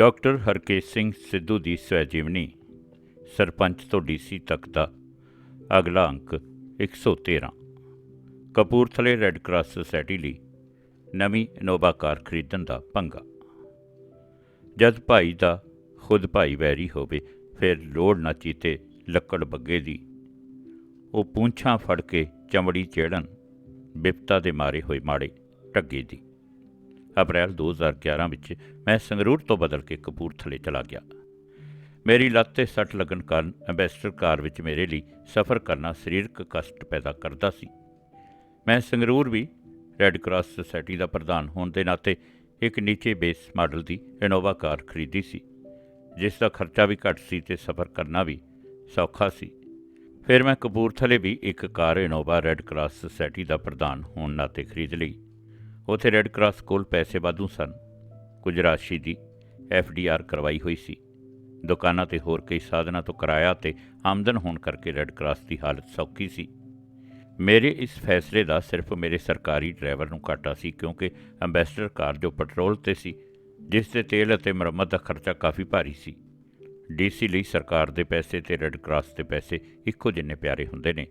Doctor Harkesh Singh Sidhu ਦੀ ਸਵੈਜੀਵਨੀ ਸਰਪੰਚ ਤੋਂ ਡੀਸੀ ਤੱਕ ਦਾ ਅਗਲਾ ਅੰਕ 113 ਕਪੂਰਥਲੇ ਰੈੱਡ ਕਰਾਸ ਸੁਸਾਇਟੀ ਲਈ ਨਵੀਂ ਇਨੋਵਾ ਕਾਰ ਖਰੀਦਣ ਦਾ ਪੰਗਾ। ਜਦ ਭਾਈ ਦਾ ਖੁਦ ਭਾਈ ਵੈਰੀ ਹੋਵੇ, ਫਿਰ ਲੋੜ ਨਾ ਚੀਤੇ ਲੱਕੜ ਬੱਗੇ ਦੀ। ਉਹ ਪੂੰਛਾਂ ਫੜ ਕੇ ਚਮੜੀ ਚੇੜਨ, ਬਿਪਤਾ ਦੇ ਮਾਰੇ ਹੋਏ ਮਾੜੇ ਟੱਗੇ ਦੀ। ਅਪ੍ਰੈਲ 2011 ਵਿੱਚ ਮੈਂ ਸੰਗਰੂਰ ਤੋਂ ਬਦਲ ਕੇ ਕਪੂਰਥਲੇ ਚਲਾ ਗਿਆ। ਮੇਰੀ ਲੱਤ ਤੇ ਸੱਟ ਲੱਗਣ ਕਾਰਨ ਐਂਬੈਸਡਰ ਕਾਰ ਵਿੱਚ ਮੇਰੇ ਲਈ ਸਫ਼ਰ ਕਰਨਾ ਸਰੀਰਕ ਕਸ਼ਟ ਪੈਦਾ ਕਰਦਾ ਸੀ। ਮੈਂ ਸੰਗਰੂਰ ਵੀ ਰੈੱਡ ਕਰਾਸ ਸੁਸਾਇਟੀ ਦਾ ਪ੍ਰਧਾਨ ਹੋਣ ਦੇ ਨਾਤੇ ਇੱਕ ਨੀਚੇ ਬੇਸ ਮਾਡਲ ਦੀ ਇਨੋਵਾ ਕਾਰ ਖਰੀਦੀ ਸੀ, ਜਿਸ ਦਾ ਖਰਚਾ ਵੀ ਘੱਟ ਸੀ ਤੇ ਸਫ਼ਰ ਕਰਨਾ ਵੀ ਸੌਖਾ ਸੀ। ਫਿਰ ਮੈਂ ਕਪੂਰਥਲੇ ਵੀ ਇੱਕ car Innova Red Cross Society ਦਾ ਪ੍ਰਧਾਨ ਹੋਣ ਨਾਤੇ ਖਰੀਦ ਲਈ। ਉੱਥੇ ਰੈੱਡ ਕਰਾਸ ਕੋਲ ਪੈਸੇ ਵਾਧੂ ਸਨ। ਕੁਝ ਰਾਸ਼ੀ ਦੀ ਐਫ ਡੀ ਆਰ ਕਰਵਾਈ ਹੋਈ ਸੀ। ਦੁਕਾਨਾਂ ਤੇ ਹੋਰ ਕਈ ਸਾਧਨਾਂ ਤੋਂ ਕਿਰਾਇਆ ਤੇ ਆਮਦਨ ਹੋਣ ਕਰਕੇ ਰੈੱਡ ਕਰਾਸ ਦੀ ਹਾਲਤ ਸੌਖੀ ਸੀ। ਮੇਰੇ ਇਸ ਫੈਸਲੇ ਦਾ ਸਿਰਫ ਮੇਰੇ ਸਰਕਾਰੀ ਡਰਾਈਵਰ ਨੂੰ ਘਾਟਾ ਸੀ ਕਿਉਂਕਿ ਐਂਬੈਸਡਰ ਕਾਰ ਜੋ ਪੈਟਰੋਲ ਤੇ ਸੀ, ਜਿਸ ਤੇ ਤੇਲ ਅਤੇ ਮੁਰੰਮਤ ਦਾ ਖਰਚਾ ਕਾਫੀ ਭਾਰੀ ਸੀ। ਡੀਸੀ ਲਈ ਸਰਕਾਰ ਦੇ ਪੈਸੇ ਤੇ ਰੈੱਡ ਕਰਾਸ ਦੇ ਪੈਸੇ ਇੱਕੋ ਜਿੰਨੇ ਪਿਆਰੇ ਹੁੰਦੇ ਨੇ।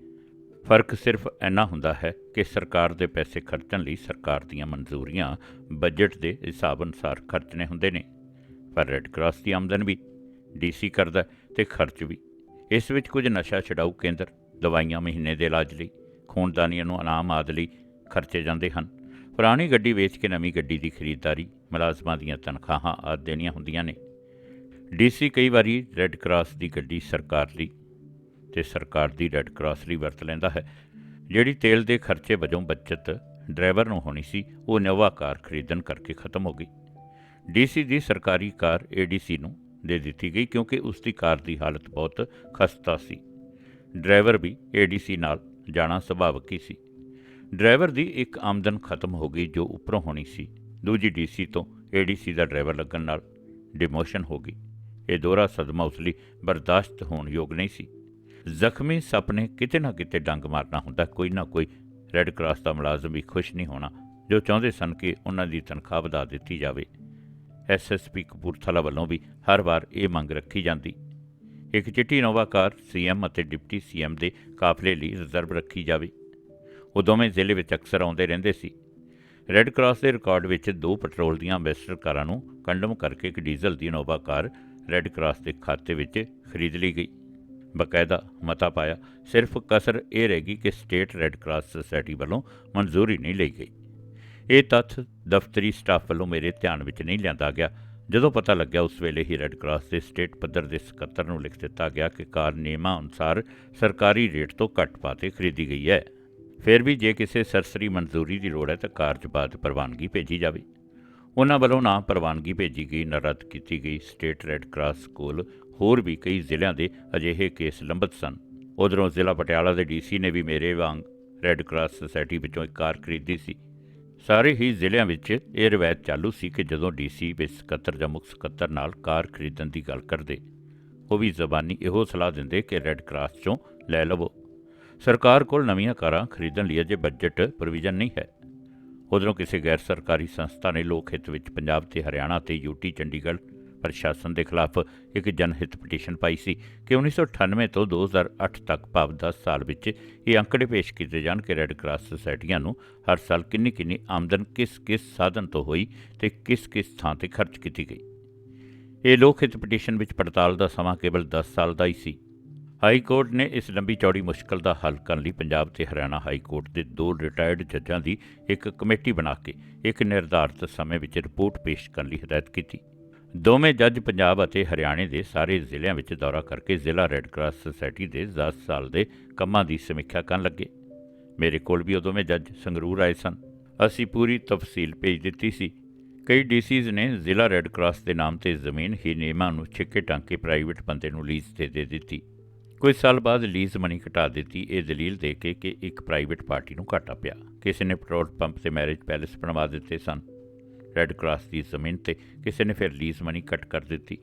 ਫ਼ਰਕ ਸਿਰਫ ਇੰਨਾ ਹੁੰਦਾ ਹੈ ਕਿ ਸਰਕਾਰ ਦੇ ਪੈਸੇ ਖਰਚਣ ਲਈ ਸਰਕਾਰ ਦੀਆਂ ਮਨਜ਼ੂਰੀਆਂ ਬਜਟ ਦੇ ਹਿਸਾਬ ਅਨੁਸਾਰ ਖਰਚਣੇ ਹੁੰਦੇ ਨੇ। ਪਰ ਰੈੱਡ ਕਰਾਸ ਦੀ ਆਮਦਨ ਵੀ ਡੀਸੀ ਕਰਦਾ ਤੇ ਖਰਚ ਵੀ। ਇਸ ਵਿੱਚ ਕੁਝ ਨਸ਼ਾ ਛਡਾਊ ਕੇਂਦਰ ਦਵਾਈਆਂ ਮਹੀਨੇ ਦੇ ਇਲਾਜ ਲਈ, ਖੂਨਦਾਨੀਆਂ ਨੂੰ ਇਨਾਮ ਆਦਿ ਲਈ ਖਰਚੇ ਜਾਂਦੇ ਹਨ। ਪੁਰਾਣੀ ਗੱਡੀ ਵੇਚ ਕੇ ਨਵੀਂ ਗੱਡੀ ਦੀ ਖਰੀਦਦਾਰੀ ਮੁਲਾਜ਼ਮਾਂ ਦੀਆਂ ਤਨਖਾਹਾਂ ਆਦਿ ਦੇਣੀਆਂ ਹੁੰਦੀਆਂ ਨੇ। ਡੀਸੀ ਕਈ ਵਾਰੀ ਰੈੱਡ ਕਰਾਸ ਦੀ ਗੱਡੀ ਸਰਕਾਰ ਲਈ ਤੇ ਸਰਕਾਰ ਦੀ ਰੈੱਡ ਕਰਾਸ ਲਈ ਵਰਤ ਲੈਂਦਾ ਹੈ। ਜਿਹੜੀ ਤੇਲ ਦੇ ਖਰਚੇ ਵਜੋਂ ਬਚਤ ਡਰਾਈਵਰ ਨੂੰ ਹੋਣੀ ਸੀ, ਉਹ ਨਵਾਂ ਕਾਰ ਖਰੀਦਣ ਕਰਕੇ ਖਤਮ ਹੋ ਗਈ। ਡੀਸੀ ਦੀ ਸਰਕਾਰੀ ਕਾਰ ਏਡੀਸੀ ਨੂੰ ਦੇ ਦਿੱਤੀ ਗਈ ਕਿਉਂਕਿ ਉਸ ਦੀ ਕਾਰ ਦੀ ਹਾਲਤ ਬਹੁਤ ਖਸਤਾ ਸੀ। ਡਰਾਈਵਰ ਵੀ ਏਡੀਸੀ ਨਾਲ ਜਾਣਾ ਸੁਭਾਵਕ ਹੀ ਸੀ। ਡਰਾਈਵਰ ਦੀ ਇੱਕ ਆਮਦਨ ਖਤਮ ਹੋ ਗਈ ਜੋ ਉੱਪਰੋਂ ਹੋਣੀ ਸੀ। ਦੂਜੀ ਡੀਸੀ ਤੋਂ ਏਡੀਸੀ ਦਾ ਡਰਾਈਵਰ ਲੱਗਣ ਨਾਲ ਡਿਮੋਸ਼ਨ ਹੋ ਗਈ। ਇਹ ਦੋਹਰਾ ਸਦਮਾ ਉਸ ਲਈ ਬਰਦਾਸ਼ਤ ਹੋਣ ਯੋਗ ਨਹੀਂ ਸੀ। ਜ਼ਖਮੀ ਸੱਪ ਨੇ ਕਿਤੇ ਨਾ ਕਿਤੇ ਡੰਗ ਮਾਰਨਾ ਹੁੰਦਾ, ਕੋਈ ਨਾ ਕੋਈ ਰੈੱਡ ਕਰਾਸ ਦਾ ਮੁਲਾਜ਼ਮ ਵੀ ਖੁਸ਼ ਨਹੀਂ ਹੋਣਾ, ਜੋ ਚਾਹੁੰਦੇ ਸਨ ਕਿ ਉਹਨਾਂ ਦੀ ਤਨਖਾਹ ਵਧਾ ਦਿੱਤੀ ਜਾਵੇ। ਐਸਐਸਪੀ ਕਪੂਰਥਲਾ ਵੱਲੋਂ ਵੀ ਹਰ ਵਾਰ ਇਹ ਮੰਗ ਰੱਖੀ ਜਾਂਦੀ। ਇੱਕ ਚਿੱਟੀ ਨੋਵਾ ਕਾਰ ਸੀਐਮ ਅਤੇ ਡਿਪਟੀ ਸੀਐਮ ਦੇ ਕਾਫਲੇ ਲਈ ਰਿਜ਼ਰਵ ਰੱਖੀ ਜਾਵੇ। ਉਹ ਦੋਵੇਂ ਜ਼ਿਲ੍ਹੇ ਵਿੱਚ ਅਕਸਰ ਆਉਂਦੇ ਰਹਿੰਦੇ ਸੀ। ਰੈੱਡ ਕਰਾਸ ਦੇ ਰਿਕਾਰਡ ਵਿੱਚ ਦੋ ਪੈਟਰੋਲ ਦੀਆਂ ਐਂਬੈਸਡਰ ਕਾਰਾਂ ਨੂੰ ਕੰਡਮ ਕਰਕੇ ਇੱਕ ਡੀਜ਼ਲ ਦੀ ਨੋਵਾ ਕਾਰ ਰੈੱਡ ਕਰਾਸ ਦੇ ਖਾਤੇ ਵਿੱਚ ਖਰੀਦ ਲਈ ਗਈ। ਬਕਾਇਦਾ ਮਤਾ ਪਾਇਆ, ਸਿਰਫ ਕਸਰ ਇਹ ਰਹੇਗੀ ਕਿ ਸਟੇਟ ਰੈੱਡ ਕਰਾਸ ਸੁਸਾਇਟੀ ਵੱਲੋਂ ਮਨਜ਼ੂਰੀ ਨਹੀਂ ਲਈ ਗਈ। ਇਹ ਤੱਥ ਦਫ਼ਤਰੀ ਸਟਾਫ ਵੱਲੋਂ ਮੇਰੇ ਧਿਆਨ ਵਿੱਚ ਨਹੀਂ ਲਿਆਂਦਾ ਗਿਆ। ਜਦੋਂ ਪਤਾ ਲੱਗਿਆ, ਉਸ ਵੇਲੇ ਹੀ ਰੈੱਡ ਕਰਾਸ ਦੇ ਸਟੇਟ ਪੱਧਰ ਦੇ ਸਕੱਤਰ ਨੂੰ ਲਿਖ ਦਿੱਤਾ ਗਿਆ ਕਿ ਕਾਰ ਨਿਯਮਾਂ ਅਨੁਸਾਰ ਸਰਕਾਰੀ ਰੇਟ ਤੋਂ ਘੱਟ ਪਾ ਕੇ ਖਰੀਦੀ ਗਈ ਹੈ। ਫਿਰ ਵੀ ਜੇ ਕਿਸੇ ਸਰਸਰੀ ਮਨਜ਼ੂਰੀ ਦੀ ਲੋੜ ਹੈ, ਤਾਂ ਕਾਰਜ ਬਾਅਦ ਪ੍ਰਵਾਨਗੀ ਭੇਜੀ ਜਾਵੇ। ਉਹਨਾਂ ਵੱਲੋਂ ਨਾ ਪ੍ਰਵਾਨਗੀ ਭੇਜੀ ਗਈ, ਨਾ ਰੱਦ ਕੀਤੀ ਗਈ ਸਟੇਟ ਰੈੱਡ ਕਰਾਸ ਕੋਲ ਹੋਰ ਵੀ ਕਈ ਜ਼ਿਲ੍ਹਿਆਂ ਦੇ ਅਜਿਹੇ ਕੇਸ ਲੰਬਤ ਸਨ। ਉਧਰੋਂ ਜ਼ਿਲ੍ਹਾ ਪਟਿਆਲਾ ਦੇ ਡੀਸੀ ਨੇ ਵੀ ਮੇਰੇ ਵਾਂਗ ਰੈੱਡ ਕਰਾਸ ਸੁਸਾਇਟੀ ਵਿੱਚੋਂ ਇੱਕ ਕਾਰ ਖਰੀਦੀ ਸੀ। ਸਾਰੇ ਹੀ ਜ਼ਿਲ੍ਹਿਆਂ ਵਿੱਚ ਇਹ ਰਵਾਇਤ ਚਾਲੂ ਸੀ ਕਿ ਜਦੋਂ ਡੀਸੀ ਵਿੱਚ ਸਕੱਤਰ ਜਾਂ ਮੁੱਖ ਸਕੱਤਰ ਨਾਲ ਕਾਰ ਖਰੀਦਣ ਦੀ ਗੱਲ ਕਰਦੇ, ਉਹ ਵੀ ਜ਼ਬਾਨੀ ਇਹੋ ਸਲਾਹ ਦਿੰਦੇ ਕਿ ਰੈੱਡ ਕਰਾਸ ਚੋਂ ਲੈ ਲਵੋ। ਸਰਕਾਰ ਕੋਲ ਨਵੀਆਂ ਕਾਰਾਂ ਖਰੀਦਣ ਲਈ ਅਜੇ ਬਜਟ ਪ੍ਰੋਵੀਜ਼ਨ ਨਹੀਂ ਹੈ। ਉਧਰੋਂ ਕਿਸੇ ਗੈਰ ਸਰਕਾਰੀ ਸੰਸਥਾ ਨੇ ਲੋਕ ਹਿੱਤ ਵਿੱਚ ਪੰਜਾਬ ਤੇ ਹਰਿਆਣਾ ਤੇ ਯੂਟੀ ਚੰਡੀਗੜ੍ਹ ਪ੍ਰਸ਼ਾਸਨ ਦੇ ਖਿਲਾਫ ਇੱਕ ਜਨਹਿਤ ਪਟੀਸ਼ਨ ਪਾਈ ਸੀ ਕਿ 1998 ਤੋਂ 2008 ਤੱਕ ਭਾਵ 10 ਸਾਲ ਵਿੱਚ ਇਹ ਅੰਕੜੇ ਪੇਸ਼ ਕੀਤੇ ਜਾਣ ਕਿ ਰੈੱਡ ਕਰਾਸ ਸੁਸਾਇਟੀਆਂ ਨੂੰ ਹਰ ਸਾਲ ਕਿੰਨੀ ਕਿੰਨੀ ਆਮਦਨ ਕਿਸ ਕਿਸ ਸਾਧਨ ਤੋਂ ਹੋਈ ਤੇ ਕਿਸ ਕਿਸ ਥਾਂ ਤੇ ਖਰਚ ਕੀਤੀ ਗਈ। ਇਹ ਲੋਕ ਹਿੱਤ ਪਟੀਸ਼ਨ ਵਿੱਚ ਪੜਤਾਲ ਦਾ ਸਮਾਂ ਕੇਵਲ 10 ਸਾਲ ਦਾ ਹੀ ਸੀ। ਹਾਈ ਕੋਰਟ ਨੇ ਇਸ ਲੰਬੀ ਚੌੜੀ ਮੁਸ਼ਕਲ ਦਾ ਹੱਲ ਕਰਨ ਲਈ ਪੰਜਾਬ ਤੇ ਹਰਿਆਣਾ ਹਾਈ ਕੋਰਟ ਦੇ ਦੋ ਰਿਟਾਇਰਡ ਜੱਜਾਂ ਦੀ ਇੱਕ ਕਮੇਟੀ ਬਣਾ ਕੇ ਇੱਕ ਨਿਰਧਾਰਤ ਸਮੇਂ ਵਿੱਚ ਰਿਪੋਰਟ ਪੇਸ਼ ਕਰਨ ਲਈ ਹਦਾਇਤ ਕੀਤੀ। ਦੋਵੇਂ ਜੱਜ ਪੰਜਾਬ ਅਤੇ ਹਰਿਆਣੇ ਦੇ ਸਾਰੇ ਜ਼ਿਲ੍ਹਿਆਂ ਵਿੱਚ ਦੌਰਾ ਕਰਕੇ ਜ਼ਿਲ੍ਹਾ ਰੈੱਡ ਕਰਾਸ ਸੁਸਾਇਟੀ ਦੇ 10 ਸਾਲ ਦੇ ਕੰਮਾਂ ਦੀ ਸਮੀਖਿਆ ਕਰਨ ਲੱਗੇ। ਮੇਰੇ ਕੋਲ ਵੀ ਉਹ ਦੋਵੇਂ ਜੱਜ ਸੰਗਰੂਰ ਆਏ ਸਨ। ਅਸੀਂ ਪੂਰੀ ਤਫਸੀਲ ਭੇਜ ਦਿੱਤੀ ਸੀ। ਕਈ ਡੀਸੀਜ਼ ਨੇ ਜ਼ਿਲ੍ਹਾ ਰੈੱਡ ਕਰਾਸ ਦੇ ਨਾਮ ਤੇ ਜ਼ਮੀਨ ਹੀ ਨਿਯਮਾਂ ਨੂੰ ਛਿੱਕੇ ਟਾਂਕੇ ਪ੍ਰਾਈਵੇਟ ਬੰਦੇ ਨੂੰ ਲੀਜ਼ ਤੇ ਦੇ ਦਿੱਤੀ। ਕੁਝ ਸਾਲ ਬਾਅਦ ਲੀਜ਼ ਮਨੀ ਘਟਾ ਦਿੱਤੀ। ਇਹ ਦਲੀਲ ਦੇ ਕੇ ਕਿ ਇੱਕ ਪ੍ਰਾਈਵੇਟ ਪਾਰਟੀ ਨੂੰ ਘਾਟਾ ਪਿਆ। ਕਿਸੇ ਨੇ ਪੈਟਰੋਲ ਪੰਪ ਤੇ ਮੈਰਿਜ ਪੈਲੇਸ ਬਣਵਾ ਦਿੱਤੇ ਸਨ। ਰੈੱਡ ਕਰਾਸ ਦੀ ਜ਼ਮੀਨ ਤੇ ਕਿਸੇ ਨੇ ਫਿਰ ਲੀਜ਼ ਮਨੀ ਕੱਟ ਕਰ ਦਿੱਤੀ।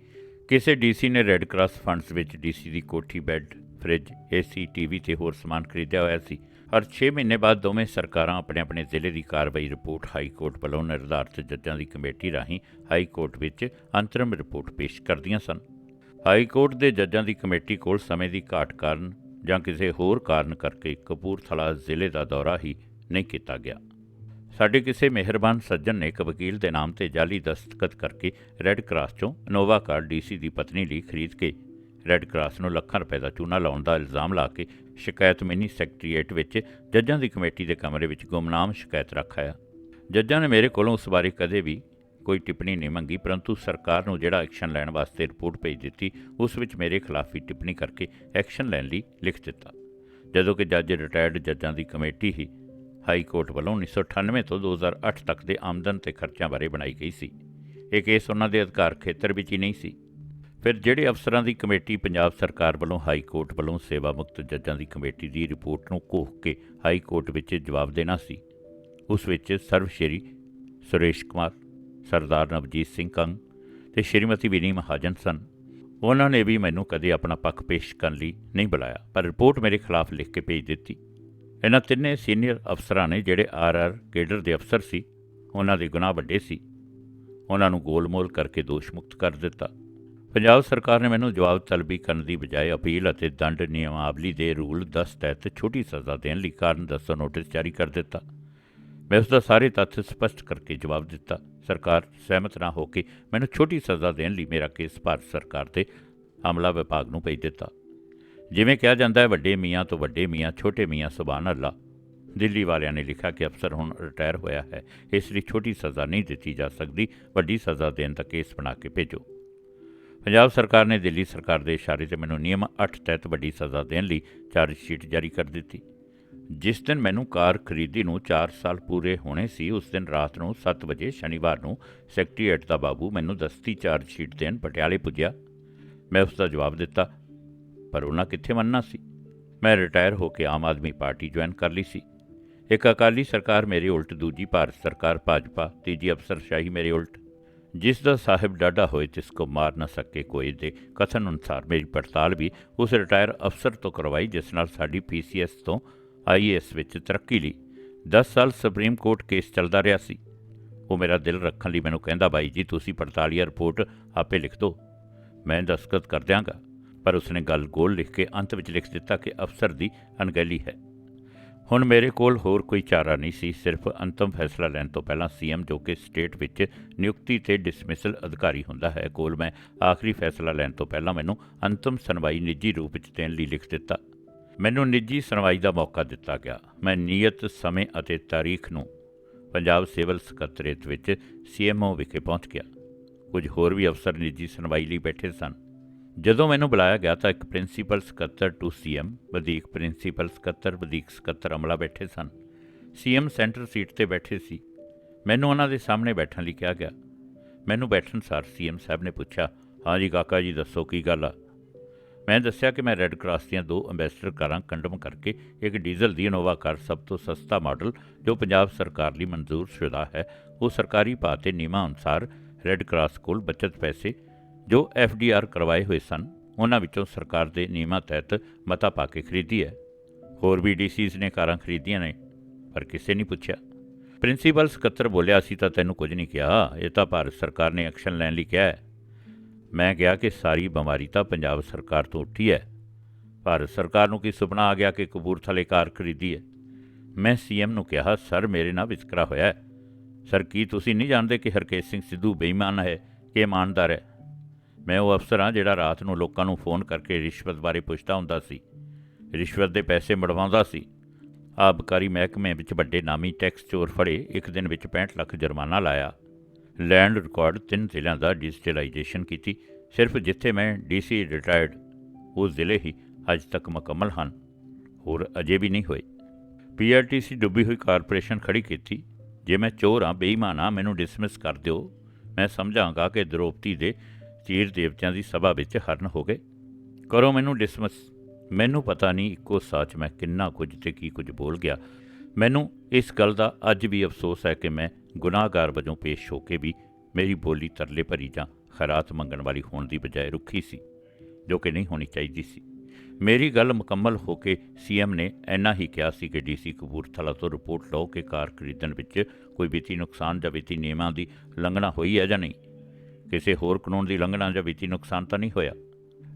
ਕਿਸੇ ਡੀਸੀ ਨੇ ਰੈੱਡ ਕਰਾਸ ਫੰਡਸ ਵਿੱਚ ਡੀਸੀ ਦੀ ਕੋਠੀ ਬੈੱਡ ਫ੍ਰਿਜ ਏਸੀ ਟੀਵੀ ਤੇ ਹੋਰ ਸਮਾਨ ਖਰੀਦਿਆ ਹੋਇਆ ਸੀ। ਔਰ 6 ਮਹੀਨੇ ਬਾਅਦ ਦੋਵੇਂ ਸਰਕਾਰਾਂ ਆਪਣੇ ਆਪਣੇ ਜ਼ਿਲ੍ਹੇ ਦੀ ਕਾਰਵਾਈ ਰਿਪੋਰਟ ਹਾਈ ਕੋਰਟ ਵੱਲੋਂ ਨਿਰਧਾਰਤ ਜੱਜਾਂ ਦੀ ਕਮੇਟੀ ਰਾਹੀਂ ਹਾਈ ਕੋਰਟ ਵਿੱਚ ਅੰਤਰਿਮ ਰਿਪੋਰਟ ਪੇਸ਼ ਕਰਦੀਆਂ ਸਨ। ਹਾਈ ਕੋਰਟ ਦੇ ਜੱਜਾਂ ਦੀ ਕਮੇਟੀ ਕੋਲ ਸਮੇਂ ਦੀ ਘਾਟ ਕਾਰਨ ਜਾਂ ਕਿਸੇ ਹੋਰ ਕਾਰਨ ਕਰਕੇ ਕਪੂਰਥਲਾ ਜ਼ਿਲ੍ਹੇ ਦਾ ਦੌਰਾ ਹੀ ਨਹੀਂ ਕੀਤਾ ਗਿਆ। ਸਾਡੇ ਕਿਸੇ ਮਿਹਰਬਾਨ ਸੱਜਣ ਨੇ ਇੱਕ ਵਕੀਲ ਦੇ ਨਾਮ ਤੇ ਜਾਲੀ ਦਸਤਖਤ ਕਰਕੇ ਰੈੱਡ ਕਰਾਸ ਚੋਂ ਨੋਵਾ ਕਾਰ ਡੀਸੀ ਦੀ ਪਤਨੀ ਲਈ ਖਰੀਦ ਕੇ ਰੈੱਡ ਕਰਾਸ ਨੂੰ ਲੱਖਾਂ ਰੁਪਏ ਦਾ ਚੂਨਾ ਲਾਉਣ ਦਾ ਇਲਜ਼ਾਮ ਲਾ ਕੇ ਸ਼ਿਕਾਇਤ ਮਿੰਨੀ ਸੈਕਟਰੀਏਟ ਵਿੱਚ ਜੱਜਾਂ ਦੀ ਕਮੇਟੀ ਦੇ ਕਮਰੇ ਵਿੱਚ ਗੁੰਮਨਾਮ ਸ਼ਿਕਾਇਤ ਰੱਖਾਇਆ ਜੱਜਾਂ ਨੇ ਮੇਰੇ ਕੋਲੋਂ ਉਸ ਬਾਰੇ ਕਦੇ ਵੀ ਕੋਈ ਟਿੱਪਣੀ ਨਹੀਂ ਮੰਗੀ, ਪਰੰਤੂ ਸਰਕਾਰ ਨੂੰ ਜਿਹੜਾ ਐਕਸ਼ਨ ਲੈਣ ਵਾਸਤੇ ਰਿਪੋਰਟ ਭੇਜ ਦਿੱਤੀ, ਉਸ ਵਿੱਚ ਮੇਰੇ ਖਿਲਾਫ ਵੀ ਟਿੱਪਣੀ ਕਰਕੇ ਐਕਸ਼ਨ ਲੈਣ ਲਈ ਲਿਖ ਦਿੱਤਾ। ਜਦੋਂ ਕਿ ਜੱਜ ਰਿਟਾਇਰਡ ਜੱਜਾਂ ਦੀ ਕਮੇਟੀ ਹੀ ਹਾਈ ਕੋਰਟ ਵੱਲੋਂ 1998 ਤੋਂ 2008 ਤੱਕ ਦੇ ਆਮਦਨ ਤੇ ਖਰਚਿਆਂ ਬਾਰੇ ਬਣਾਈ ਗਈ ਸੀ। ਇਹ ਕੇਸ ਉਹਨਾਂ ਦੇ ਅਧਿਕਾਰ ਖੇਤਰ ਵਿੱਚ ਹੀ ਨਹੀਂ ਸੀ। ਫਿਰ ਜਿਹੜੇ ਅਫਸਰਾਂ ਦੀ ਕਮੇਟੀ ਪੰਜਾਬ ਸਰਕਾਰ ਵੱਲੋਂ ਹਾਈ ਕੋਰਟ ਵੱਲੋਂ ਸੇਵਾ ਮੁਕਤ ਜੱਜਾਂ ਦੀ ਕਮੇਟੀ ਦੀ ਰਿਪੋਰਟ ਨੂੰ ਘੋਖ ਕੇ ਹਾਈ ਕੋਰਟ ਵਿੱਚ ਜਵਾਬ ਦੇਣਾ ਸੀ, ਉਸ ਵਿੱਚ ਸਰਵਸ਼੍ਰੀ ਸੁਰੇਸ਼ ਕੁਮਾਰ, ਸਰਦਾਰ ਨਵਜੀਤ ਸਿੰਘ ਕੰਗ ਤੇ ਸ਼੍ਰੀਮਤੀ ਵਿਨੀ ਮਹਾਜਨ ਸਨ। ਉਹਨਾਂ ਨੇ ਵੀ ਮੈਨੂੰ ਕਦੇ ਆਪਣਾ ਪੱਖ ਪੇਸ਼ ਕਰਨ ਲਈ ਨਹੀਂ ਬੁਲਾਇਆ, ਪਰ ਰਿਪੋਰਟ ਮੇਰੇ ਖਿਲਾਫ ਲਿਖ ਕੇ ਭੇਜ ਦਿੱਤੀ। ਇਹਨਾਂ ਤਿੰਨੇ ਸੀਨੀਅਰ ਅਫਸਰਾਂ ਨੇ ਜਿਹੜੇ ਆਰ-ਆਰ ਕੇਡਰ ਦੇ ਅਫਸਰ ਸੀ, ਉਹਨਾਂ ਦੇ ਗੁਨਾਹ ਵੱਡੇ ਸੀ। ਉਹਨਾਂ ਨੂੰ ਗੋਲਮੋਲ ਕਰਕੇ ਦੋਸ਼ ਮੁਕਤ ਕਰ ਦਿੱਤਾ। ਪੰਜਾਬ ਸਰਕਾਰ ਨੇ ਮੈਨੂੰ ਜਵਾਬ ਤਲਬੀ ਕਰਨ ਦੀ ਬਜਾਏ ਅਪੀਲ ਅਤੇ ਦੰਡ ਨਿਯਮਾਵਲੀ ਦੇ ਰੂਲ 10 ਤਹਿਤ ਛੋਟੀ ਸਜ਼ਾ ਦੇਣ ਲਈ ਕਾਰਨ ਦੱਸੋ ਨੋਟਿਸ ਜਾਰੀ ਕਰ ਦਿੱਤਾ। ਮੈਂ ਉਸ ਦਾ ਸਾਰੇ ਤੱਥ ਸਪਸ਼ਟ ਕਰਕੇ ਜਵਾਬ ਦਿੱਤਾ। ਸਰਕਾਰ ਸਹਿਮਤ ਨਾ ਹੋ ਕੇ ਮੈਨੂੰ ਛੋਟੀ ਸਜ਼ਾ ਦੇਣ ਲਈ ਮੇਰਾ ਕੇਸ ਭਾਰਤ ਸਰਕਾਰ ਤੇ ਹਮਲਾ ਵਿਭਾਗ ਨੂੰ ਭੇਜ ਦਿੱਤਾ। ਜਿਵੇਂ ਕਿਹਾ ਜਾਂਦਾ ਹੈ, ਵੱਡੇ ਮੀਆਂ ਤੋਂ ਵੱਡੇ ਮੀਆਂ, ਛੋਟੇ ਮੀਆਂ, ਸੁਭਾਨ ਅੱਲਾ। ਦਿੱਲੀ ਵਾਲਿਆਂ ਨੇ ਲਿਖਿਆ ਕਿ ਅਫਸਰ ਹੁਣ ਰਿਟਾਇਰ ਹੋਇਆ ਹੈ। ਇਸ ਲਈ ਛੋਟੀ ਸਜ਼ਾ ਨਹੀਂ ਦਿੱਤੀ ਜਾ ਸਕਦੀ। ਵੱਡੀ ਸਜ਼ਾ ਦੇਣ ਦਾ ਕੇਸ ਬਣਾ ਕੇ ਭੇਜੋ। ਪੰਜਾਬ ਸਰਕਾਰ ਨੇ ਦਿੱਲੀ ਸਰਕਾਰ ਦੇ ਇਸ਼ਾਰੇ ਤੇ ਮੈਨੂੰ ਨਿਯਮ 8 ਤਹਿਤ ਵੱਡੀ ਸਜ਼ਾ ਦੇਣ ਲਈ ਚਾਰਜ ਸ਼ੀਟ ਜਾਰੀ ਕਰ ਦਿੱਤੀ। ਜਿਸ ਦਿਨ ਮੈਨੂੰ ਕਾਰ ਖਰੀਦੀ ਨੂੰ 4 ਸਾਲ ਪੂਰੇ ਹੋਣੇ ਸੀ, ਉਸ ਦਿਨ ਰਾਤ ਨੂੰ 7 ਵਜੇ ਸ਼ਨੀਵਾਰ ਨੂੰ ਸੈਕਟਰੀਏਟ ਦਾ ਬਾਬੂ ਮੈਨੂੰ ਦਸਤੀ ਚਾਰਜ ਸ਼ੀਟ ਦੇਣ ਪਟਿਆਲੇ ਪੁੱਜਿਆ। ਮੈਂ ਉਸ ਦਾ ਜਵਾਬ ਦਿੱਤਾ ਪਰ ਉਹਨਾਂ ਕਿੱਥੇ ਮੰਨਣਾ ਸੀ? ਮੈਂ ਰਿਟਾਇਰ ਹੋ ਕੇ ਆਮ ਆਦਮੀ ਪਾਰਟੀ ਜੁਆਇਨ ਕਰ ਲਈ ਸੀ। ਇੱਕ ਅਕਾਲੀ ਸਰਕਾਰ ਮੇਰੇ ਉਲਟ, ਦੂਜੀ ਭਾਰਤ ਸਰਕਾਰ ਭਾਜਪਾ, ਤੀਜੀ ਅਫਸਰਸ਼ਾਹੀ ਮੇਰੇ ਉਲਟ। ਜਿਸ ਦਾ ਸਾਹਿਬ ਡਾਡਾ ਹੋਏ ਜਿਸ ਕੋ ਮਾਰ ਨਾ ਸਕੇ ਕੋਈ ਦੇ ਕਥਨ ਅਨੁਸਾਰ ਮੇਰੀ ਪੜਤਾਲ ਵੀ ਉਸ ਰਿਟਾਇਰ ਅਫਸਰ ਤੋਂ ਕਰਵਾਈ, ਜਿਸ ਨਾਲ ਸਾਡੀ ਪੀਸੀਐਸ ਤੋਂ ਆਈਏਐਸ ਵਿੱਚ ਤਰੱਕੀ ਲਈ। 10 ਸਾਲ ਸੁਪਰੀਮ ਕੋਰਟ ਕੇਸ ਚੱਲਦਾ ਰਿਹਾ ਸੀ। ਉਹ ਮੇਰਾ ਦਿਲ ਰੱਖਣ ਲਈ ਮੈਨੂੰ ਕਹਿੰਦਾ, ਬਾਈ ਜੀ, ਤੁਸੀਂ ਪੜਤਾਲੀਆ ਰਿਪੋਰਟ ਆਪੇ ਲਿਖ ਦਿਓ ਮੈਂ ਦਸਤਖਤ ਕਰ ਦਿਆਂਗਾ। ਪਰ ਉਸਨੇ ਗੱਲ ਗੋਲ ਲਿਖ ਕੇ ਅੰਤ ਵਿੱਚ ਲਿਖ ਦਿੱਤਾ ਕਿ ਅਫਸਰ ਦੀ ਅਣਗਹਿਲੀ ਹੈ। ਹੁਣ ਮੇਰੇ ਕੋਲ ਹੋਰ ਕੋਈ ਚਾਰਾ ਨਹੀਂ ਸੀ, ਸਿਰਫ ਅੰਤਮ ਫੈਸਲਾ ਲੈਣ ਤੋਂ ਪਹਿਲਾਂ ਸੀਐਮ ਜੋ ਕਿ ਸਟੇਟ ਵਿੱਚ ਨਿਯੁਕਤੀ ਤੇ ਡਿਸਮਿਸਲ ਅਧਿਕਾਰੀ ਹੁੰਦਾ ਹੈ, ਕੋਲ ਮੈਂ ਆਖਰੀ ਫੈਸਲਾ ਲੈਣ ਤੋਂ ਪਹਿਲਾਂ ਮੈਨੂੰ ਅੰਤਮ ਸੁਣਵਾਈ ਨਿੱਜੀ ਰੂਪ ਵਿੱਚ ਦੇਣ ਲਈ ਲਿਖ ਦਿੱਤਾ। ਮੈਨੂੰ ਨਿੱਜੀ ਸੁਣਵਾਈ ਦਾ ਮੌਕਾ ਦਿੱਤਾ ਗਿਆ। ਮੈਂ ਨਿਯਤ ਸਮੇਂ ਅਤੇ ਤਾਰੀਖ ਨੂੰ ਪੰਜਾਬ ਸਿਵਲ ਸਕੱਤਰੇਤ ਵਿੱਚ ਸੀਐਮਓ ਵਿਖੇ ਪਹੁੰਚ ਗਿਆ। ਕੁਝ ਹੋਰ ਵੀ ਅਫਸਰ ਨਿੱਜੀ ਸੁਣਵਾਈ ਲਈ ਬੈਠੇ ਸਨ। ਜਦੋਂ ਮੈਨੂੰ ਬੁਲਾਇਆ ਗਿਆ ਤਾਂ ਇੱਕ ਪ੍ਰਿੰਸੀਪਲ ਸਕੱਤਰ ਟੂ ਸੀਐਮ, ਵਧੀਕ ਪ੍ਰਿੰਸੀਪਲ ਸਕੱਤਰ, ਵਧੀਕ ਸਕੱਤਰ ਅਮਲਾ ਬੈਠੇ ਸਨ। ਸੀਐਮ ਸੈਂਟਰ ਸੀਟ ਤੇ ਬੈਠੇ ਸੀ। ਮੈਨੂੰ ਉਹਨਾਂ ਦੇ ਸਾਹਮਣੇ ਬੈਠਣ ਲਈ ਕਿਹਾ ਗਿਆ। ਮੈਨੂੰ ਬੈਠਣ ਸਾਰ ਸੀਐਮ ਸਾਹਿਬ ਨੇ ਪੁੱਛਿਆ, ਹਾਂ ਜੀ ਕਾਕਾ ਜੀ, ਦੱਸੋ ਕੀ ਗੱਲ ਆ? ਮੈਂ ਦੱਸਿਆ ਕਿ ਮੈਂ ਰੈੱਡ ਕਰਾਸ ਦੀਆਂ ਦੋ ਐਂਬੈਸਡਰ ਕਾਰਾਂ ਕੰਡਮ ਕਰਕੇ ਇੱਕ ਡੀਜ਼ਲ ਦੀ ਇਨੋਵਾ ਕਾਰ, ਸਭ ਤੋਂ ਸਸਤਾ ਮਾਡਲ, ਜੋ ਪੰਜਾਬ ਸਰਕਾਰ ਲਈ ਮਨਜ਼ੂਰ ਸ਼ੁਦਾ ਹੈ, ਉਹ ਸਰਕਾਰੀ ਭਾਅ ਤੇ ਨਿਯਮਾਂ ਅਨੁਸਾਰ ਰੈੱਡ ਕਰਾਸ ਕੋਲ ਬਚਤ ਪੈਸੇ ਜੋ ਐਫਡੀਆਰ ਕਰਵਾਏ ਹੋਏ ਸਨ, ਉਹਨਾਂ ਵਿੱਚੋਂ ਸਰਕਾਰ ਦੇ ਨਿਯਮਾਂ ਤਹਿਤ ਮਤਾ ਪਾ ਕੇ ਖਰੀਦੀ ਹੈ। ਹੋਰ ਵੀ ਡੀਸੀਜ਼ ਨੇ ਕਾਰਾਂ ਖਰੀਦੀਆਂ ਨੇ, ਪਰ ਕਿਸੇ ਨਹੀਂ ਪੁੱਛਿਆ। ਪ੍ਰਿੰਸੀਪਲ ਸਕੱਤਰ ਬੋਲਿਆ ਸੀ ਤਾਂ ਤੈਨੂੰ ਕੁਝ ਨਹੀਂ ਕਿਹਾ, ਇਹ ਤਾਂ ਭਾਰਤ ਸਰਕਾਰ ਨੇ ਐਕਸ਼ਨ ਲੈਣ ਲਈ ਕਿਹਾ ਹੈ। ਮੈਂ ਕਿਹਾ ਕਿ ਸਾਰੀ ਬਿਮਾਰੀ ਤਾਂ ਪੰਜਾਬ ਸਰਕਾਰ ਤੋਂ ਉੱਠੀ ਹੈ। ਭਾਰਤ ਸਰਕਾਰ ਨੂੰ ਕੀ ਸੁਪਨਾ ਆ ਗਿਆ ਕਿ ਕਪੂਰਥਲੇ ਕਾਰ ਖਰੀਦੀ ਹੈ? ਮੈਂ ਸੀਐਮ ਨੂੰ ਕਿਹਾ, ਸਰ, ਮੇਰੇ ਨਾਲ ਵਿਤਕਰਾ ਹੋਇਆ ਹੈ। ਸਰ, ਕੀ ਤੁਸੀਂ ਨਹੀਂ ਜਾਣਦੇ ਕਿ ਹਰਕੇਸ਼ ਸਿੰਘ ਸਿੱਧੂ ਬੇਈਮਾਨ ਹੈ, ਕਿ ਇਮਾਨਦਾਰ ਹੈ? ਮੈਂ ਉਹ ਅਫਸਰ ਹਾਂ ਜਿਹੜਾ ਰਾਤ ਨੂੰ ਲੋਕਾਂ ਨੂੰ ਫੋਨ ਕਰਕੇ ਰਿਸ਼ਵਤ ਬਾਰੇ ਪੁੱਛਦਾ ਹੁੰਦਾ ਸੀ। ਰਿਸ਼ਵਤ ਦੇ ਪੈਸੇ ਮੜਵਾਉਂਦਾ ਸੀ। ਆਬਕਾਰੀ ਮਹਿਕਮੇ ਵਿੱਚ ਵੱਡੇ ਨਾਮੀ ਟੈਕਸ ਚੋਰ ਫੜੇ, ਇੱਕ ਦਿਨ ਵਿੱਚ 65 ਲੱਖ ਜੁਰਮਾਨਾ ਲਾਇਆ। ਲੈਂਡ ਰਿਕਾਰਡ ਤਿੰਨ ਜ਼ਿਲ੍ਹਿਆਂ ਦਾ ਡਿਜੀਟਲਾਈਜੇਸ਼ਨ ਕੀਤੀ, ਸਿਰਫ ਜਿੱਥੇ ਮੈਂ ਡੀਸੀ ਰਿਟਾਇਰਡ ਉਹ ਜ਼ਿਲ੍ਹੇ ਹੀ ਅੱਜ ਤੱਕ ਮੁਕੰਮਲ ਹਨ। ਹੋਰ ਅਜੇ ਵੀ ਨਹੀਂ ਹੋਏ। ਪੀਆਰਟੀਸੀ ਡੁੱਬੀ ਹੋਈ ਕਾਰਪੋਰੇਸ਼ਨ ਖੜੀ ਕੀਤੀ, ਜੇ ਮੈਂ ਚੋਰ ਹਾਂ, ਬੇਈਮਾਨ ਹਾਂ, ਮੈਨੂੰ ਡਿਸਮਿਸ ਕਰ ਦਿਓ। ਮੈਂ ਸਮਝਾਂਗਾ ਕਿ ਦ੍ਰੋਪਤੀ ਦੇ ਚੀਰ ਦੇਵਤਿਆਂ ਦੀ ਸਭਾ ਵਿੱਚ ਹਰਨ ਹੋ ਗਏ। ਕਰੋ ਮੈਨੂੰ ਡਿਸਮਿਸ, ਮੈਨੂੰ ਪਤਾ ਨਹੀਂ ਇੱਕੋ ਸੱਚ ਮੈਂ ਕਿੰਨਾ ਕੁਝ ਤੇ ਕੀ ਕੁਝ ਬੋਲ ਗਿਆ। ਮੈਨੂੰ ਇਸ ਗੱਲ ਦਾ ਅੱਜ ਵੀ ਅਫਸੋਸ ਹੈ ਕਿ ਮੈਂ ਗੁਨਾਹਗਾਰ ਵਜੋਂ ਪੇਸ਼ ਹੋ ਕੇ ਵੀ ਮੇਰੀ ਬੋਲੀ ਤਰਲੇ ਭਰੀ ਜਾਂ ਖਰਾਤ ਮੰਗਣ ਵਾਲੀ ਹੋਣ ਦੀ ਬਜਾਏ ਰੁੱਖੀ ਸੀ, ਜੋ ਕਿ ਨਹੀਂ ਹੋਣੀ ਚਾਹੀਦੀ ਸੀ। ਮੇਰੀ ਗੱਲ ਮੁਕੰਮਲ ਹੋ ਕੇ ਸੀਐਮ ਨੇ ਇੰਨਾ ਹੀ ਕਿਹਾ ਸੀ ਕਿ ਡੀਸੀ ਕਪੂਰਥਲਾ ਤੋਂ ਰਿਪੋਰਟ ਲਓ ਕਿ ਕਾਰ ਖਰੀਦਣ ਵਿੱਚ ਕੋਈ ਵਿੱਤੀ ਨੁਕਸਾਨ ਜਾਂ ਵਿੱਤੀ ਨਿਯਮਾਂ ਦੀ ਉਲੰਘਣਾ ਹੋਈ ਹੈ ਜਾਂ ਨਹੀਂ। ਕਿਸੇ ਹੋਰ ਕਾਨੂੰਨ ਦੀ ਉਲੰਘਣਾ ਜਾਂ ਵਿੱਤੀ ਨੁਕਸਾਨ ਤਾਂ ਨਹੀਂ ਹੋਇਆ।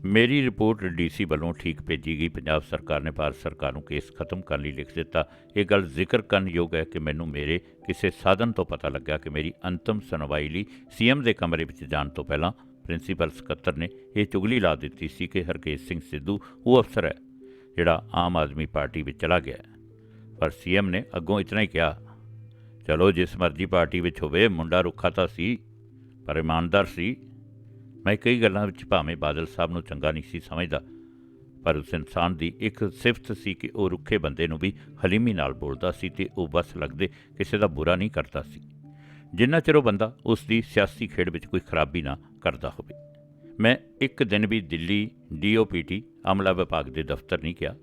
ਮੇਰੀ ਰਿਪੋਰਟ ਡੀਸੀ ਵੱਲੋਂ ਠੀਕ ਭੇਜੀ ਗਈ। ਪੰਜਾਬ ਸਰਕਾਰ ਨੇ ਭਾਰਤ ਸਰਕਾਰ ਨੂੰ ਕੇਸ ਖਤਮ ਕਰਨ ਲਈ ਲਿਖ ਦਿੱਤਾ। ਇਹ ਗੱਲ ਜ਼ਿਕਰ ਕਰਨ ਯੋਗ ਹੈ ਕਿ ਮੈਨੂੰ ਮੇਰੇ ਕਿਸੇ ਸਾਧਨ ਤੋਂ ਪਤਾ ਲੱਗਾ ਕਿ ਮੇਰੀ ਅੰਤਮ ਸੁਣਵਾਈ ਲਈ ਸੀਐਮ ਦੇ ਕਮਰੇ ਵਿੱਚ ਜਾਣ ਤੋਂ ਪਹਿਲਾਂ ਪ੍ਰਿੰਸੀਪਲ ਸਕੱਤਰ ਨੇ ਇਹ ਚੁਗਲੀ ਲਾ ਦਿੱਤੀ ਸੀ ਕਿ ਹਰਕੇਸ਼ ਸਿੰਘ ਸਿੱਧੂ ਉਹ ਅਫਸਰ ਹੈ, ਜਿਹੜਾ ਆਮ ਆਦਮੀ ਪਾਰਟੀ ਵਿੱਚ ਚਲਾ ਗਿਆ ਹੈ। ਪਰ ਸੀਐਮ ਨੇ ਅੱਗੋਂ ਇਤਨਾ ਹੀ ਕਿਹਾ, ਚਲੋ, ਜਿਸ ਮਰਜ਼ੀ ਪਾਰਟੀ ਵਿੱਚ ਹੋਵੇ, ਮੁੰਡਾ ਰੁੱਖਾ ਤਾਂ ਸੀ। ਪਰ ਇਮਾਨਦਾਰ ਸੀ। ਮੈਂ ਕਈ ਗੱਲਾਂ ਵਿੱਚ ਭਾਵੇਂ ਬਾਦਲ ਸਾਹਿਬ ਨੂੰ ਚੰਗਾ ਨਹੀਂ ਸੀ ਸਮਝਦਾ, ਪਰ ਉਸ ਇਨਸਾਨ ਦੀ ਇੱਕ ਸਿਫਤ ਸੀ ਕਿ ਉਹ ਰੁੱਖੇ ਬੰਦੇ ਨੂੰ ਵੀ ਹਲੀਮੀ ਨਾਲ ਬੋਲਦਾ ਸੀ ਤੇ ਉਹ ਬਸ ਲੱਗਦੇ ਕਿਸੇ ਦਾ ਬੁਰਾ ਨਹੀਂ ਕਰਦਾ ਸੀ। ਜਿੰਨਾ ਚਿਰ ਉਹ ਬੰਦਾ ਉਸ ਦੀ ਸਿਆਸੀ ਖੇਡ ਵਿੱਚ ਕੋਈ ਖਰਾਬੀ ਨਾ ਕਰਦਾ ਹੋਵੇ। ਮੈਂ ਇੱਕ ਦਿਨ ਵੀ ਦਿੱਲੀ ਡੀਓਪੀਟੀ ਅਮਲਾ ਵਿਭਾਗ ਦੇ ਦਫ਼ਤਰ ਨਹੀਂ ਗਿਆ।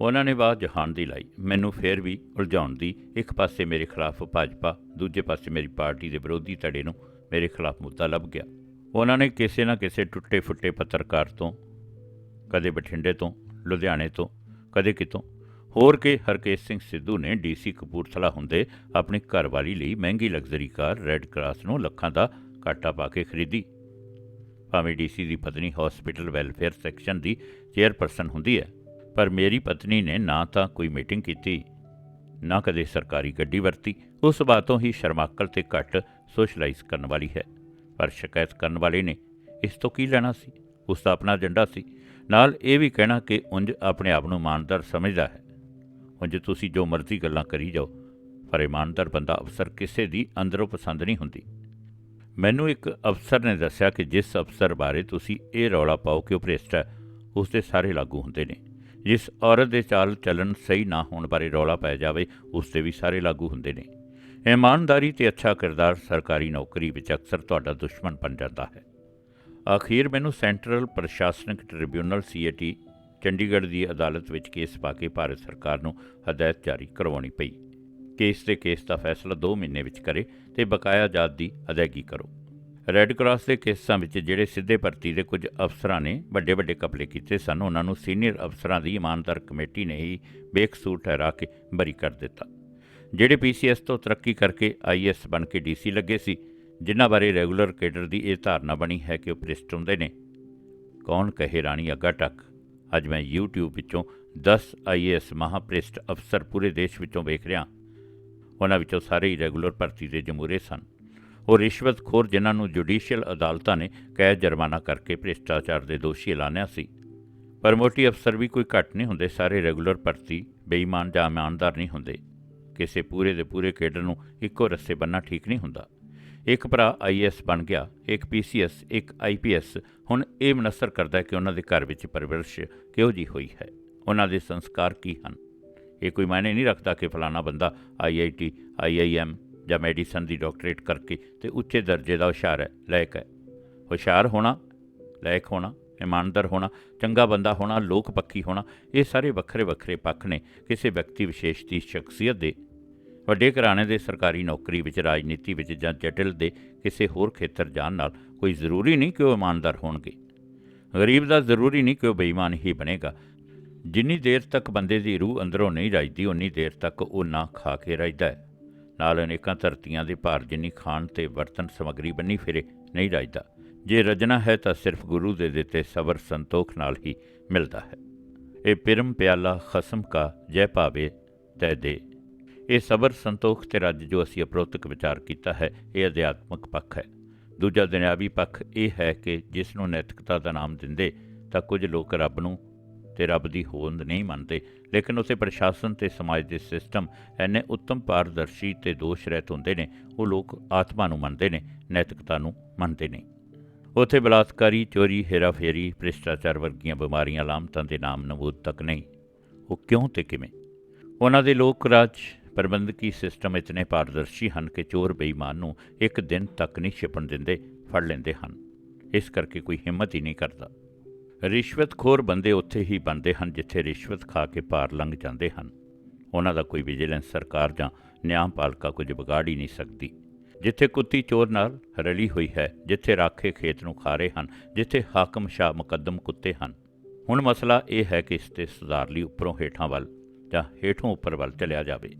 ਉਹਨਾਂ ਨੇ ਬਾਤ ਜਹਾਨ ਦੀ ਲਾਈ। ਮੈਨੂੰ ਫੇਰ ਵੀ ਉਲਝਾਉਣ ਦੀ ਇੱਕ ਪਾਸੇ ਮੇਰੇ ਖਿਲਾਫ ਭਾਜਪਾ, ਦੂਜੇ ਪਾਸੇ ਮੇਰੀ ਪਾਰਟੀ ਦੇ ਵਿਰੋਧੀ ਧੜੇ ਨੂੰ ਮੇਰੇ ਖਿਲਾਫ ਮੁੱਦਾ ਲੱਭ ਗਿਆ। ਉਹਨਾਂ ਨੇ ਕਿਸੇ ਨਾ ਕਿਸੇ ਟੁੱਟੇ ਫੁੱਟੇ ਪੱਤਰਕਾਰ ਤੋਂ, ਕਦੇ ਬਠਿੰਡੇ ਤੋਂ, ਲੁਧਿਆਣੇ ਤੋਂ, ਕਦੇ ਕਿਤੋਂ, ਹੋਰ ਕੇ ਹਰਕੇਸ਼ ਸਿੰਘ ਸਿੱਧੂ ਨੇ ਡੀਸੀ ਕਪੂਰਥਲਾ ਹੁੰਦੇ ਆਪਣੀ ਘਰਵਾਲੀ ਲਈ ਮਹਿੰਗੀ ਲਗਜ਼ਰੀ ਕਾਰ ਰੈੱਡ ਕਰਾਸ ਨੂੰ ਲੱਖਾਂ ਦਾ ਘਾਟਾ ਪਾ ਕੇ ਖਰੀਦੀ। ਭਾਵੇਂ ਡੀਸੀ ਦੀ ਪਤਨੀ ਹਸਪੀਟਲ ਵੈਲਫੇਅਰ ਸੈਕਸ਼ਨ ਦੀ ਚੇਅਰਪਰਸਨ ਹੁੰਦੀ ਹੈ, ਪਰ ਮੇਰੀ ਪਤਨੀ ਨੇ ਨਾ ਤਾਂ ਕੋਈ ਮੀਟਿੰਗ ਕੀਤੀ, ਨਾ ਕਦੇ ਸਰਕਾਰੀ ਗੱਡੀ ਵਰਤੀ ਉਸ ਤੋਂ ਹੀ ਸ਼ਰਮਾਕਲ ਤੇ ਘੱਟ ਸੋਸ਼ਲਾਈਜ਼ ਕਰਨ ਵਾਲੀ ਹੈ। ਪਰ ਸ਼ਿਕਾਇਤ ਕਰਨ ਵਾਲੇ ਨੇ ਇਸ ਤੋਂ ਕੀ ਲੈਣਾ ਸੀ? ਉਸ ਦਾ ਆਪਣਾ ਏਜੰਡਾ ਸੀ। ਨਾਲ ਇਹ ਵੀ ਕਹਿਣਾ ਕਿ ਉਂਝ ਆਪਣੇ ਆਪ ਨੂੰ ਇਮਾਨਦਾਰ ਸਮਝਦਾ ਹੈ। ਉਂਝ ਤੁਸੀਂ ਜੋ ਮਰਜ਼ੀ ਗੱਲਾਂ ਕਰੀ ਜਾਓ, ਪਰ ਇਮਾਨਦਾਰ ਬੰਦਾ ਅਫਸਰ ਕਿਸੇ ਦੀ ਅੰਦਰੋਂ ਪਸੰਦ ਨਹੀਂ ਹੁੰਦੀ। ਮੈਨੂੰ ਇੱਕ ਅਫਸਰ ਨੇ ਦੱਸਿਆ ਕਿ ਜਿਸ ਅਫਸਰ ਬਾਰੇ ਤੁਸੀਂ ਇਹ ਰੌਲਾ ਪਾਓ ਕਿ ਉਹ ਭ੍ਰਿਸ਼ਟ ਹੈ, ਉਸ ਦੇ ਸਾਰੇ ਲਾਗੂ ਹੁੰਦੇ ਨੇ। ਜਿਸ ਔਰਤ ਦੇ ਚਾਲ ਚੱਲਣ ਸਹੀ ਨਾ ਹੋਣ ਬਾਰੇ ਰੌਲਾ ਪੈ ਜਾਵੇ, ਉਸ 'ਤੇ ਵੀ ਸਾਰੇ ਲਾਗੂ ਹੁੰਦੇ ਨੇ। ਇਮਾਨਦਾਰੀ ਤੇ ਅੱਛਾ ਕਿਰਦਾਰ ਸਰਕਾਰੀ ਨੌਕਰੀ ਵਿੱਚ ਅਕਸਰ ਤੁਹਾਡਾ ਦੁਸ਼ਮਣ ਬਣ ਜਾਂਦਾ ਹੈ। ਅਖੀਰ ਮੈਨੂੰ ਸੈਂਟਰਲ ਪ੍ਰਸ਼ਾਸਨਿਕ ਟ੍ਰਿਬਿਊਨਲ ਸੀਏਟੀ ਚੰਡੀਗੜ੍ਹ ਦੀ ਅਦਾਲਤ ਵਿੱਚ ਕੇਸ ਪਾ ਕੇ ਭਾਰਤ ਸਰਕਾਰ ਨੂੰ ਹਦਾਇਤ ਜਾਰੀ ਕਰਵਾਉਣੀ ਪਈ। ਕੇਸ ਤੇ ਕੇਸ ਦਾ ਫੈਸਲਾ 2 ਮਹੀਨੇ ਵਿੱਚ ਕਰੇ ਤੇ ਬਕਾਇਆ ਜਾਤ ਦੀ ਅਦਾਇਗੀ ਕਰੋ। ਰੈੱਡ ਕਰਾਸ ਦੇ ਕੇਸਾਂ ਵਿੱਚ ਜਿਹੜੇ ਸਿੱਧੇ ਭਰਤੀ ਦੇ ਕੁਝ ਅਫਸਰਾਂ ਨੇ ਵੱਡੇ ਵੱਡੇ ਕਪਲੇ ਕੀਤੇ ਸਨ, ਉਹਨਾਂ ਨੂੰ ਸੀਨੀਅਰ ਅਫਸਰਾਂ ਦੀ ਇਮਾਨਦਾਰ ਕਮੇਟੀ ਨੇ ਹੀ ਬੇਕਸੂਰ ਠਹਿਰਾ ਕੇ ਬਰੀ ਕਰ ਦਿੱਤਾ। ਜਿਹੜੇ ਪੀਸੀਐਸ ਤੋਂ ਤਰੱਕੀ ਕਰਕੇ ਆਈਐਸ ਬਣ ਕੇ ਡੀਸੀ ਲੱਗੇ ਸੀ, ਜਿਨ੍ਹਾਂ ਬਾਰੇ ਰੈਗੂਲਰ ਕੇਡਰ ਦੀ ਇਹ ਧਾਰਨਾ ਬਣੀ ਹੈ ਕਿ ਉਹ ਭ੍ਰਿਸ਼ਟ ਹੁੰਦੇ ਨੇ। ਕੌਣ ਕਹੇ ਰਾਣੀ ਅੱਗਾ ਟੱਕ? ਅੱਜ ਮੈਂ YouTube ਵਿੱਚੋਂ 10 ਆਈਏਐਸ ਮਹਾਪ੍ਰਿਸ਼ਟ ਅਫਸਰ ਪੂਰੇ ਦੇਸ਼ ਵਿੱਚੋਂ ਵੇਖ ਰਿਹਾ ਉਹਨਾਂ ਵਿੱਚੋਂ ਸਾਰੇ ਹੀ ਰੈਗੂਲਰ ਭਰਤੀ ਦੇ ਜਮੂਰੇ ਸਨ। ਉਹ ਰਿਸ਼ਵਤਖੋਰ ਜਿਨ੍ਹਾਂ ਨੂੰ ਜੁਡੀਸ਼ੀਅਲ ਅਦਾਲਤਾਂ ਨੇ ਕੈਦ ਜੁਰਮਾਨਾ ਕਰਕੇ ਭ੍ਰਿਸ਼ਟਾਚਾਰ ਦੇ ਦੋਸ਼ੀ ਐਲਾਨਿਆ ਸੀ। ਪਰ ਮੋਟੀ ਅਫਸਰ ਵੀ ਕੋਈ ਘੱਟ ਨਹੀਂ ਹੁੰਦੇ, ਸਾਰੇ ਰੈਗੂਲਰ ਭਰਤੀ, ਬੇਈਮਾਨ ਜਾਂ ਇਮਾਨਦਾਰ ਨਹੀਂ ਹੁੰਦੇ। ਕਿਸੇ ਪੂਰੇ ਦੇ ਪੂਰੇ ਕੇਡਰ ਨੂੰ ਇੱਕੋ ਰੱਸੇ ਬੰਨਣਾ ਠੀਕ ਨਹੀਂ ਹੁੰਦਾ। ਇੱਕ ਭਰਾ ਆਈਐਸ ਬਣ ਗਿਆ, ਇੱਕ ਪੀਸੀਐਸ ਇੱਕ ਆਈਪੀਐਸ ਹੁਣ ਇਹ ਮਨਸਰ ਕਰਦਾ ਕਿ ਉਹਨਾਂ ਦੇ ਘਰ ਵਿੱਚ ਪਰਵਰਿਸ਼ ਕਿਹੋ ਜੀ ਹੋਈ ਹੈ। ਉਹਨਾਂ ਦੇ ਸੰਸਕਾਰ ਕੀ ਹਨ? ਇਹ ਕੋਈ ਮਾਇਨੇ ਨਹੀਂ ਰੱਖਦਾ ਕਿ ਫਲਾਣਾ ਬੰਦਾ ਆਈਆਈਟੀ ਆਈਆਈਐਮ ਜਾਂ ਮੈਡੀਸਨ ਦੀ ਡਾਕਟਰੇਟ ਕਰਕੇ ਤੇ ਉੱਚੇ ਦਰਜੇ ਦਾ ਹੁਸ਼ਿਆਰ ਹੈ, ਲਾਇਕ ਹੈ। ਹੁਸ਼ਿਆਰ ਹੋਣਾ, ਲਾਇਕ ਹੋਣਾ। ਇਮਾਨਦਾਰ ਹੋਣਾ, ਚੰਗਾ ਬੰਦਾ ਹੋਣਾ, ਲੋਕ ਪੱਖੀ ਹੋਣਾ, ਇਹ ਸਾਰੇ ਵੱਖਰੇ ਵੱਖਰੇ ਪੱਖ ਨੇ ਕਿਸੇ ਵਿਅਕਤੀ ਵਿਸ਼ੇਸ਼ ਦੀ ਸ਼ਖਸੀਅਤ ਦੇ। ਵੱਡੇ ਘਰਾਣੇ ਦੇ ਸਰਕਾਰੀ ਨੌਕਰੀ ਵਿੱਚ, ਰਾਜਨੀਤੀ ਵਿੱਚ ਜਾਂ ਜਟਿਲ ਦੇ ਕਿਸੇ ਹੋਰ ਖੇਤਰ ਜਾਣ ਨਾਲ ਕੋਈ ਜ਼ਰੂਰੀ ਨਹੀਂ ਕਿ ਉਹ ਇਮਾਨਦਾਰ ਹੋਣਗੇ। ਗਰੀਬ ਦਾ ਜ਼ਰੂਰੀ ਨਹੀਂ ਕਿ ਉਹ ਬੇਈਮਾਨ ਹੀ ਬਣੇਗਾ। ਜਿੰਨੀ ਦੇਰ ਤੱਕ ਬੰਦੇ ਦੀ ਰੂਹ ਅੰਦਰੋਂ ਨਹੀਂ ਰਜਦੀ ਉਨੀ ਦੇਰ ਤੱਕ ਉਹ ਨਾ ਖਾ ਕੇ ਰਹਿਦਾ ਹੈ। ਨਾਲ ਅਨੇਕਾਂ ਧਰਤੀਆਂ ਦੇ ਭਾਰ ਜਿੰਨੀ ਖਾਣ ਤੇ ਵਰਤਨ ਸਮਗਰੀ ਬੰਨੀ ਫਿਰੇ, ਨਹੀਂ ਰਜਦਾ। ਜੇ ਰਜਣਾ ਹੈ ਤਾਂ ਸਿਰਫ ਗੁਰੂ ਦੇ ਦਿੱਤੇ ਸਬਰ ਸੰਤੋਖ ਨਾਲ ਹੀ ਮਿਲਦਾ ਹੈ। ਇਹ ਪਿਰਮ ਪਿਆਲਾ ਖਸਮ ਕਾ ਜੈ ਭਾਵੇ ਤੈ ਦੇ। ਇਹ ਸਬਰ ਸੰਤੋਖ ਤੇ ਰੱਜ ਜੋ ਅਸੀਂ ਅਪਰੋਤਕ ਵਿਚਾਰ ਕੀਤਾ ਹੈ, ਇਹ ਅਧਿਆਤਮਕ ਪੱਖ ਹੈ। ਦੂਜਾ ਦੁਨਿਆਵੀ ਪੱਖ ਇਹ ਹੈ ਕਿ ਜਿਸ ਨੂੰ ਨੈਤਿਕਤਾ ਦਾ ਨਾਮ ਦਿੰਦੇ ਤਾਂ ਕੁਝ ਲੋਕ ਰੱਬ ਨੂੰ ਤੇ ਰੱਬ ਦੀ ਹੋਂਦ ਨਹੀਂ ਮੰਨਦੇ, ਲੇਕਿਨ ਉਸੇ ਪ੍ਰਸ਼ਾਸਨ ਤੇ ਸਮਾਜ ਦੇ ਸਿਸਟਮ ਐਨੇ ਉੱਤਮ ਪਾਰਦਰਸ਼ੀ ਤੇ ਦੋਸ਼ ਰਹਿਤ ਹੁੰਦੇ ਨੇ, ਉਹ ਲੋਕ ਆਤਮਾ ਨੂੰ ਮੰਨਦੇ ਨੇ, ਨੈਤਿਕਤਾ ਨੂੰ ਮੰਨਦੇ ਨਹੀਂ ਉੱਥੇ ਬਲਾਤਕਾਰੀ, ਚੋਰੀ, ਹੇਰਾਫੇਰੀ, ਭ੍ਰਿਸ਼ਟਾਚਾਰ ਵਰਗੀਆਂ ਬਿਮਾਰੀਆਂ ਲਾਮਤਾਂ ਦੇ ਨਾਮ ਨਮੂਦ ਤੱਕ ਨਹੀਂ। ਉਹ ਕਿਉਂ ਤੇ ਕਿਵੇਂ? ਉਹਨਾਂ ਦੇ ਲੋਕ ਰਾਜ ਪ੍ਰਬੰਧਕੀ ਸਿਸਟਮ ਇਤਨੇ ਪਾਰਦਰਸ਼ੀ ਹਨ ਕਿ ਚੋਰ ਬੇਈਮਾਨ ਨੂੰ ਇੱਕ ਦਿਨ ਤੱਕ ਨਹੀਂ ਛਿਪਣ ਦਿੰਦੇ, ਫੜ ਲੈਂਦੇ ਹਨ। ਇਸ ਕਰਕੇ ਕੋਈ ਹਿੰਮਤ ਹੀ ਨਹੀਂ ਕਰਦਾ। ਰਿਸ਼ਵਤਖੋਰ ਬੰਦੇ ਉੱਥੇ ਹੀ ਬਣਦੇ ਹਨ ਜਿੱਥੇ ਰਿਸ਼ਵਤ ਖਾ ਕੇ ਪਾਰ ਲੰਘ ਜਾਂਦੇ ਹਨ। ਉਹਨਾਂ ਦਾ ਕੋਈ ਵਿਜੀਲੈਂਸ ਸਰਕਾਰ ਜਾਂ ਨਿਆਂ ਨਿਆਂਪਾਲਿਕਾ ਕੁਝ ਵਿਗਾੜ ਹੀ ਨਹੀਂ ਸਕਦੀ। ਜਿੱਥੇ ਕੁੱਤੀ ਚੋਰ ਨਾਲ ਰਲੀ ਹੋਈ ਹੈ, ਜਿੱਥੇ ਰਾਖੇ ਖੇਤ ਨੂੰ ਖਾ ਰਹੇ ਹਨ, ਜਿੱਥੇ ਹਾਕਮ ਸ਼ਾਹ ਮੁਕੱਦਮ ਕੁੱਤੇ ਹਨ। ਹੁਣ ਮਸਲਾ ਇਹ ਹੈ ਕਿ ਇਸ ਤੇ ਸੁਧਾਰ ਲਈ ਉੱਪਰੋਂ ਹੇਠਾਂ ਵੱਲ ਜਾਂ ਹੇਠੋਂ ਉੱਪਰ ਵੱਲ ਚਲਿਆ ਜਾਵੇ।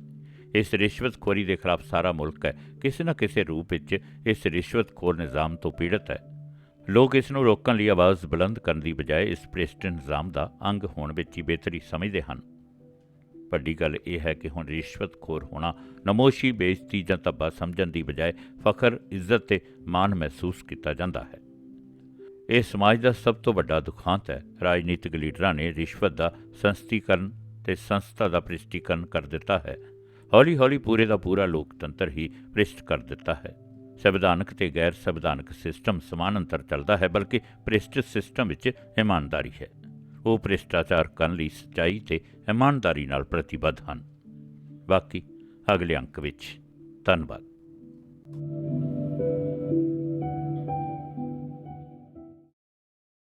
ਇਸ ਰਿਸ਼ਵਤਖੋਰੀ ਦੇ ਖਿਲਾਫ ਸਾਰਾ ਮੁਲਕ ਹੈ, ਕਿਸੇ ਨਾ ਕਿਸੇ ਰੂਪ ਵਿੱਚ ਇਸ ਰਿਸ਼ਵਤਖੋਰ ਨਿਜ਼ਾਮ ਤੋਂ ਪੀੜਤ ਹੈ। ਲੋਕ ਇਸ ਨੂੰ ਰੋਕਣ ਲਈ ਆਵਾਜ਼ ਬੁਲੰਦ ਕਰਨ ਦੀ ਬਜਾਏ ਇਸ ਭ੍ਰਿਸ਼ਟ ਨਿਜ਼ਾਮ ਦਾ ਅੰਗ ਹੋਣ ਵਿੱਚ ਹੀ ਬਿਹਤਰੀ ਸਮਝਦੇ ਹਨ। ਵੱਡੀ ਗੱਲ ਇਹ ਹੈ ਕਿ ਹੁਣ ਰਿਸ਼ਵਤਖੋਰ ਹੋਣਾ ਨਮੋਸ਼ੀ ਬੇਇੱਜ਼ਤੀ ਜਾਂ ਧੱਬਾ ਸਮਝਣ ਦੀ ਬਜਾਏ ਫਖਰ, ਇੱਜ਼ਤ ਤੇ ਮਾਣ ਮਹਿਸੂਸ ਕੀਤਾ ਜਾਂਦਾ ਹੈ। ਇਹ ਸਮਾਜ ਦਾ ਸਭ ਤੋਂ ਵੱਡਾ ਦੁਖਾਂਤ ਹੈ। ਰਾਜਨੀਤਿਕ ਲੀਡਰਾਂ ਨੇ ਰਿਸ਼ਵਤ ਦਾ ਸੰਸਥੀਕਰਨ ਤੇ ਸੰਸਥਾ ਦਾ ਪ੍ਰਿਸ਼ਟੀਕਰਨ ਕਰ ਦਿੱਤਾ ਹੈ। ਹੌਲੀ ਹੌਲੀ ਪੂਰੇ ਦਾ ਪੂਰਾ ਲੋਕਤੰਤਰ ਹੀ ਭ੍ਰਿਸ਼ਟ ਕਰ ਦਿੱਤਾ ਹੈ। ਸੰਵਿਧਾਨਕ ਤੇ ਗੈਰ ਸੰਵਿਧਾਨਕ ਸਿਸਟਮ ਸਮਾਨ ਅੰਤਰ ਚੱਲਦਾ ਹੈ, ਬਲਕਿ ਭ੍ਰਿਸ਼ਟ ਸਿਸਟਮ ਵਿੱਚ ਇਮਾਨਦਾਰੀ ਹੈ। ਉਹ ਭ੍ਰਿਸ਼ਟਾਚਾਰ ਕਰਨ ਲਈ ਸੱਚਾਈ ਤੇ ਇਮਾਨਦਾਰੀ ਨਾਲ ਪ੍ਰਤੀਬੱਧ ਹਨ। ਬਾਕੀ ਅਗਲੇ ਅੰਕ ਵਿੱਚ। ਧੰਨਵਾਦ।